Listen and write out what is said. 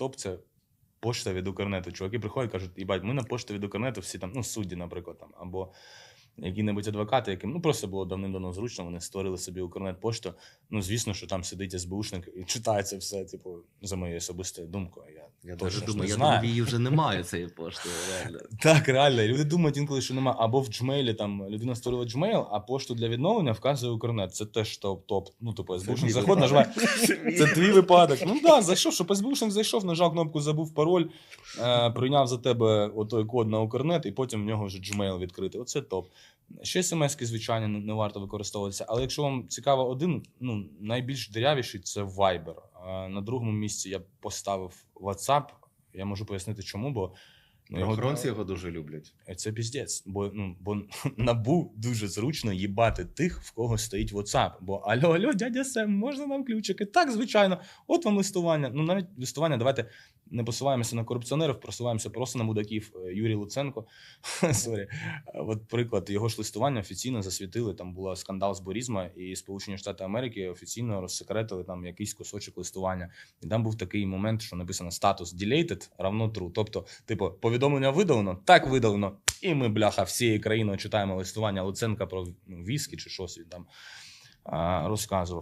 топ це пошта від Укрнету. Чуваки приходять, кажуть, їбать, ми на пошту від Укрнету всі там, ну, судді, наприклад, там, або які-небудь адвокати, яким ну просто було давним-давно зручно, вони створили собі Укрнет-пошту. Ну, звісно, що там сидить СБУшник і читається все, типу, за моєю особистою думкою. Я, даже думаю, не я знаю. думаю, її вже немає цієї пошти. Реально. Так, реально. Люди думають інколи, що немає. Або в Gmail там людина створила Gmail, а пошту для відновлення вказує Укрнет. Це теж топ-топ. Ну, типу, СБУшник заходить, нажимає. Це твій випадок. Ну так, да, зайшов, щоб СБУшник зайшов, нажав кнопку забув пароль, е, прийняв за тебе отой код на Укрнет, і потім в нього вже Gmail відкритий. Оце топ. Ще смс-ки, звичайно, не не варто використовуватися. Але якщо вам цікаво один, ну найбільш дирявіший це Viber. А на другому місці я поставив WhatsApp. Я можу пояснити, чому, бо ну, Правоохоронці його дуже люблять. це піздець. Бо, ну, бо набу дуже зручно їбати тих, в кого стоїть WhatsApp. Бо алло, алло, дядя Сем, можна нам ключики? Так, звичайно. От вам листування. Ну, навіть листування, давайте не посуваємося на корупціонерів, просуваємося просто на мудаків. Е, Юрій Луценко. Сорі. Е, От приклад, його ж листування офіційно засвітили. Там була скандал з Борізма, і Сполучені Штати Америки офіційно розсекретили там якийсь кусочок листування. І там був такий момент, що написано статус deleted равно true. Тобто, типу, повідомлення видалено, так видалено. І ми, бляха, всією країною читаємо листування Луценка про ну, віскі чи щось він там а, розказував.